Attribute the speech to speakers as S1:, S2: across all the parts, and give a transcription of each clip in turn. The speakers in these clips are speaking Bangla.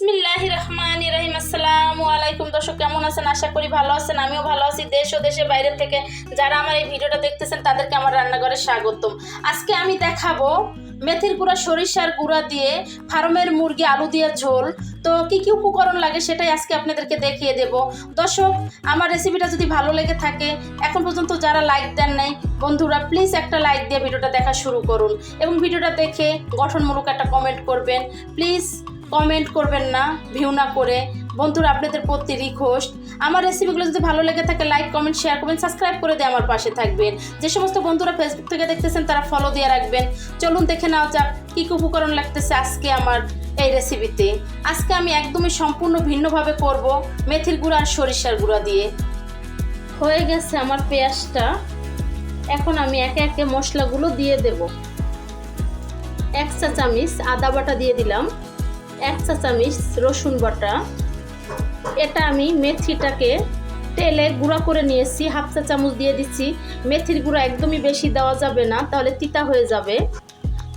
S1: বিসমিল্লাহ রহমান রহিম আসসালামু আলাইকুম। দর্শক, কেমন আছেন? আশা করি ভালো আছেন। আমিও ভালো আছি। দেশ ও দেশের বাইরে থেকে যারা আমার এই ভিডিওটা দেখতেছেন, তাদেরকে আমার রান্নাঘরে স্বাগতম। আজকে আমি দেখাবো মেথির গুঁড়া, সরিষার গুঁড়া দিয়ে ফার্মের মুরগি আলু দিয়ে ঝোল। তো কি কি উপকরণ লাগে সেটাই আজকে আপনাদেরকে দেখিয়ে দেব। দর্শক, আমার রেসিপিটা যদি ভালো লেগে থাকে, এখন পর্যন্ত যারা লাইক দেন নাই, বন্ধুরা প্লিজ একটা লাইক দিয়ে ভিডিওটা দেখা শুরু করুন। এবং ভিডিওটা দেখে গঠনমূলক একটা কমেন্ট করবেন। প্লিজ কমেন্ট করবেন না ভিউ না করে। বন্ধুরা, আপনাদের প্রতি রিকোয়েস্ট আমার রেসিপিগুলো যদি ভালো লেগে থাকে লাইক কমেন্ট শেয়ার করবেন সাবস্ক্রাইব করে দিয়ে আমার পাশে থাকবেন। যে সমস্ত বন্ধুরা ফেসবুক থেকে দেখতেছেন, তারা ফলো দিয়ে রাখবেন। চলুন দেখে নেওয়া যাক, কী কী উপকরণ লাগতেছে আজকে আমার এই রেসিপিতে আজকে আমি একদমই সম্পূর্ণ ভিন্নভাবে করব, মেথির গুঁড়া আর সরিষার গুঁড়া দিয়ে। হয়ে গেছে আমার পেঁয়াজটা। এখন আমি একে একে মশলাগুলো দিয়ে দেব। এক চা চামিচ আদা বাটা দিয়ে দিলাম। এক চা চামিচ রসুন বাটা। এটা আমি মেথিটাকে তেলে গুঁড়া করে নিয়েছি, হাফ চা চামচ দিয়ে দিচ্ছি। মেথির গুঁড়া একদমই বেশি দেওয়া যাবে না, তাহলে তিতা হয়ে যাবে।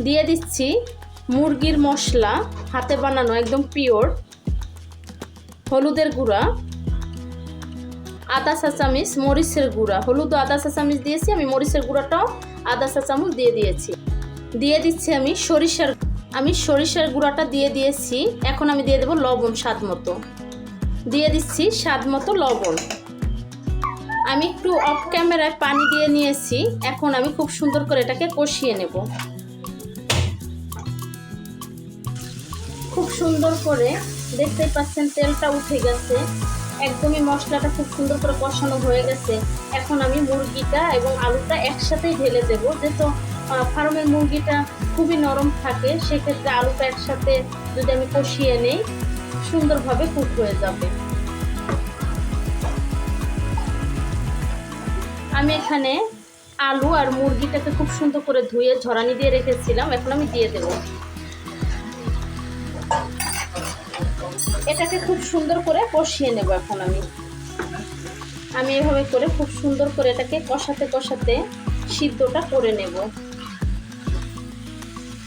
S1: দিয়ে দিচ্ছি মুরগির মশলা, হাতে বানানো একদম পিওর হলুদের গুঁড়া। আদা চা চামচ মরিচের গুঁড়া। হলুদ আদা চা চামচ দিয়েছি, আমি মরিচের গুঁড়াটাও আদা চা চামচ দিয়ে দিয়েছি। দিয়ে দিচ্ছি আমি সরিষার আমি সরিষার গুঁড়াটা দিয়ে দিয়েছি। এখন আমি দিয়ে দেবো লবণ স্বাদ মতো। দিয়ে দিচ্ছি স্বাদ মতো লবণ। আমি একটু অফ ক্যামেরায় পানি দিয়ে নিয়েছি। এখন আমি খুব সুন্দর করে এটাকে কষিয়ে নেব। খুব সুন্দর করে দেখতে পাচ্ছেন তেলটা উঠে গেছে। একদমই মশলাটা খুব সুন্দর করে কষানো হয়ে গেছে। এখন আমি মুরগিটা এবং আলুটা একসাথেই ঢেলে দেবো। যেহেতু ফার্মের মুরগিটা খুবই নরম থাকে, সেক্ষেত্রে আলুটা একসাথে যদি আমি কষিয়ে নেই, সুন্দরভাবে কুক হয়ে যাবে। আমি এখানে আলু আর মুরগিটাকে খুব সুন্দর করে ধুয়ে ঝরানি দিয়ে রেখেছিলাম, এখন আমি দিয়ে দেব। এটাকে খুব সুন্দর করে কষিয়ে নেব এখন আমি। আমি এভাবে করে খুব সুন্দর করে এটাকে কষাতে কষাতে সিদ্ধটা করে নেব।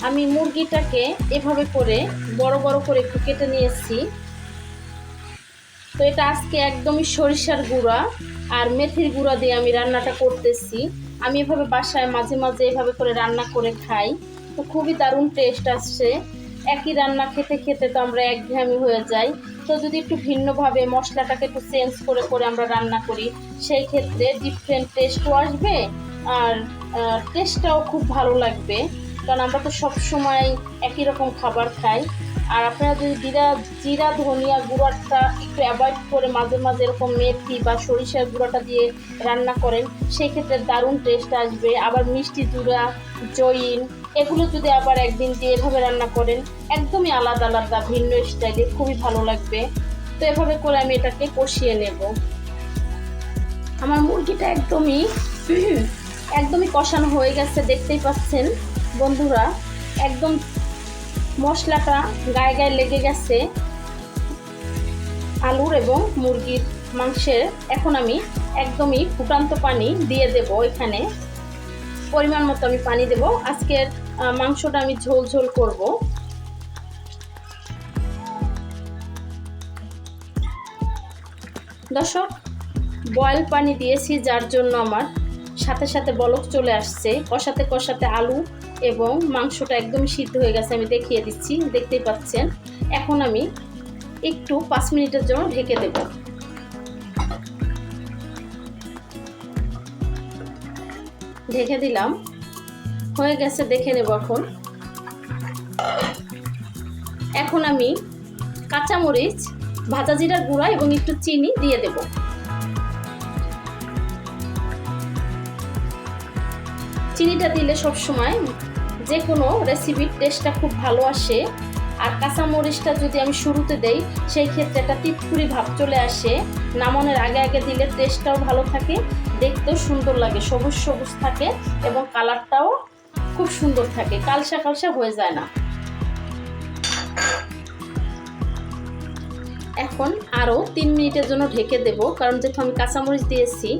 S1: আমি মুরগিটাকে এভাবে করে বড় বড় করে একটু কেটে নিয়েছি তো এটা আজকে একদমই সরিষার গুঁড়া আর মেথির গুঁড়া দিয়ে আমি রান্নাটা করতেছি। আমি এভাবে বাসায় মাঝে মাঝে এভাবে করে রান্না করে খাই। তো খুবই দারুণ টেস্ট আসছে। একই রান্না খেতে খেতে তো আমরা একঘেয়েমি হয়ে যাই। তো যদি একটু ভিন্নভাবে মশলাটাকে একটু চেঞ্জ করে করে আমরা রান্না করি, সেই ক্ষেত্রে ডিফারেন্ট টেস্টও আসবে আর টেস্টটাও খুব ভালো লাগবে। কারণ আমরা তো সব সময় একই রকম খাবার খাই। আর আপনারা যদি জিরা জিরা, ধনিয়া গুঁড়াটা একটু অ্যাভয়েড করে মাঝে মাঝে এরকম মেথি বা সরিষার গুঁড়াটা দিয়ে রান্না করেন সেই ক্ষেত্রে দারুণ টেস্ট আসবে। আবার মিষ্টি জুড়া জইন এগুলো যদি আবার একদিন দিয়ে এভাবে রান্না করেন, একদমই আলাদা আলাদা, ভিন্ন স্টাইলে খুবই ভালো লাগবে। তো এভাবে করে আমি এটাকে কষিয়ে নেব। আমার মুরগিটা একদমই একদমই কষানো হয়ে গেছে, দেখতেই পাচ্ছেন। বন্ধুরা, একদম মশলাটা গায়ে গায়ে লেগে গেছে আলুর এবং মুরগির মাংসের। এখন আমি একদমই ফুটান্ত পানি দিয়ে দেব এখানে। পরিমাণ মতো আমি পানি দেব। আজকের মাংসটা আমি ঝোল ঝোল করব। দর্শক বয়েল পানি দিয়েছি, যার জন্য আমার সাথে সাথে বলক চলে আসছে। কষাতে কষাতে আলু এবং মাংসটা একদম সিদ্ধ হয়ে গেছে, আমি দেখিয়ে দিচ্ছি, দেখতেই পাচ্ছেন। এখন আমি একটু পাঁচ মিনিটের জন্য ঢেকে দেব। ঢেকে দিলাম। হয়ে গেছে, দেখে নেব এখন। এখন আমি কাঁচামরিচ, ভাজা জিরার গুঁড়া এবং একটু চিনি দিয়ে দেবো। চিনিটা দিলে সব সময় যে কোনো রেসিপির টেস্টটা খুব ভালো আসে, আর কাঁচামরিচটা যদি আমি শুরুতে দেই, সেই ক্ষেত্রে একটা তিতকুড়ি ভাব চলে আসে। নামনের আগে আগে দিলে টেস্টটাও ভালো থাকে, দেখতেও সুন্দর লাগে, সবুজ সবুজ থাকে এবং কালারটাও খুব সুন্দর থাকে, কালসা কালসা হয়ে যায় না। এখন আরও তিন মিনিটের জন্য ঢেকে দেব, কারণ যেহেতু আমি কাঁচামরিচ দিয়েছি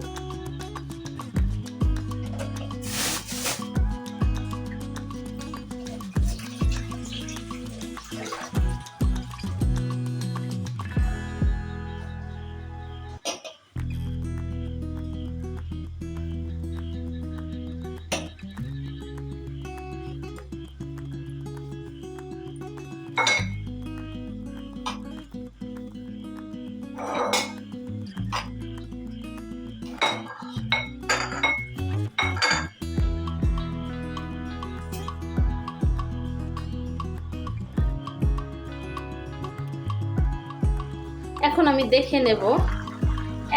S1: এখন আমি দেখে নেব।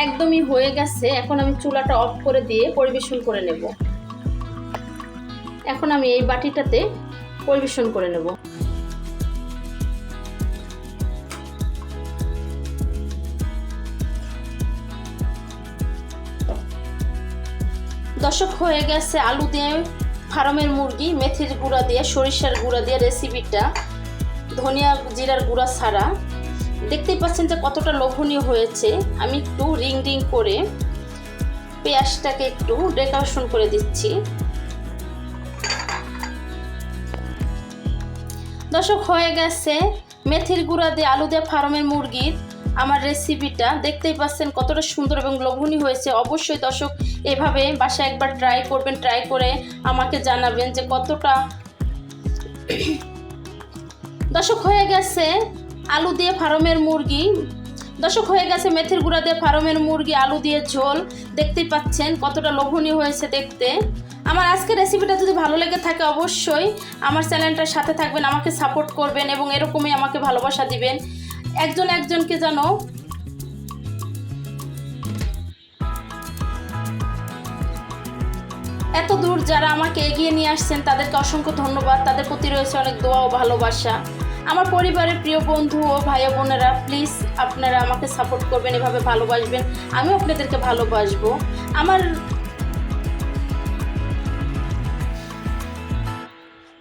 S1: একদমই হয়ে গেছে। এখন আমি চুলাটা অফ করে দিয়ে পরিবেশন করে নেব। এখন আমি এই বাটিটাতে পরিবেশন করে নেব। দর্শক, হয়ে গেছে আলু দিয়ে ফার্মের মুরগি, মেথির গুঁড়া দিয়ে সরিষার গুঁড়া দিয়ে রেসিপিটা ধনিয়া জিরার গুঁড়া ছাড়া। দেখতেই পাচ্ছেন যে কতটা লোভনীয় হয়েছে। আমি একটু রিং রিং করে পেঁয়াজটাকে একটু ডেকোরেশন করে দিচ্ছি। দর্শক, হয়ে গেছে মেথির গুঁড়া দিয়ে আলু দিয়ে ফার্মের মুরগির আমার রেসিপিটা দেখতেই পাচ্ছেন কতটা সুন্দর এবং লোভনীয় হয়েছে। অবশ্যই দর্শক, এভাবে বাসায় একবার ট্রাই করবেন ট্রাই করে আমাকে জানাবেন যে কতটা দর্শক, হয়ে গেছে আলু দিয়ে ফার্মের মুরগি। দর্শক, হয়ে গেছে মেথির গুঁড়া দিয়ে ফার্মের মুরগি, আলু দিয়ে ঝোল। দেখতেই পাচ্ছেন কতটা লোভনীয় হয়েছে দেখতে। আমার আজকের রেসিপিটা যদি ভালো লেগে থাকে অবশ্যই আমার চ্যানেলটার সাথে থাকবেন, আমাকে সাপোর্ট করবেন এবং এরকমই আমাকে ভালোবাসা দিবেন। একজন একজনকে যেন এত দূর যারা আমাকে এগিয়ে নিয়ে আসছেন, তাদেরকে অসংখ্য ধন্যবাদ। তাদের প্রতি রয়েছে অনেক দোয়া ও ভালোবাসা। আমার পরিবারের প্রিয় বন্ধু ও ভাই বোনেরা প্লিজ আপনারা আমাকে সাপোর্ট করবেন, এভাবে ভালোবাসবেন। আমিও আপনাদেরকে ভালোবাসবো। আমার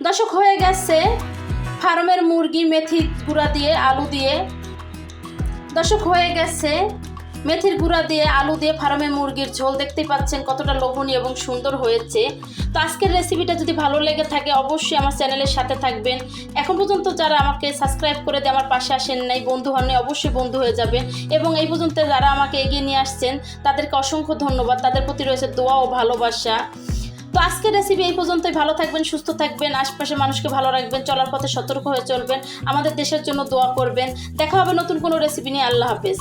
S1: দশক হয়ে গেছে ফার্মের মুরগি, মেথি গুঁড়া দিয়ে, আলু দিয়ে। দশক হয়ে গেছে মেথির গুঁড়া দিয়ে, আলু দিয়ে, ফার্মে মুরগির ঝোল দেখতেই পাচ্ছেন কতটা লোভনীয় এবং সুন্দর হয়েছে। তো আজকের রেসিপিটা যদি ভালো লেগে থাকে, অবশ্যই আমার চ্যানেলের সাথে থাকবেন। এখন পর্যন্ত যারা আমাকে সাবস্ক্রাইব করে দিয়ে আমার পাশে আসেন নাই, বন্ধু হন অবশ্যই বন্ধু হয়ে যাবেন। এবং এই পর্যন্ত যারা আমাকে এগিয়ে নিয়ে আসছেন, তাদেরকে অসংখ্য ধন্যবাদ। তাদের প্রতি রয়েছে দোয়া ও ভালোবাসা। তো আজকের রেসিপি এই পর্যন্তই। ভালো থাকবেন, সুস্থ থাকবেন, আশপাশের মানুষকে ভালো রাখবেন, চলার পথে সতর্ক হয়ে চলবেন। আমাদের দেশের জন্য দোয়া করবেন। দেখা হবে নতুন কোনো রেসিপি নিয়ে। আল্লাহ হাফেজ।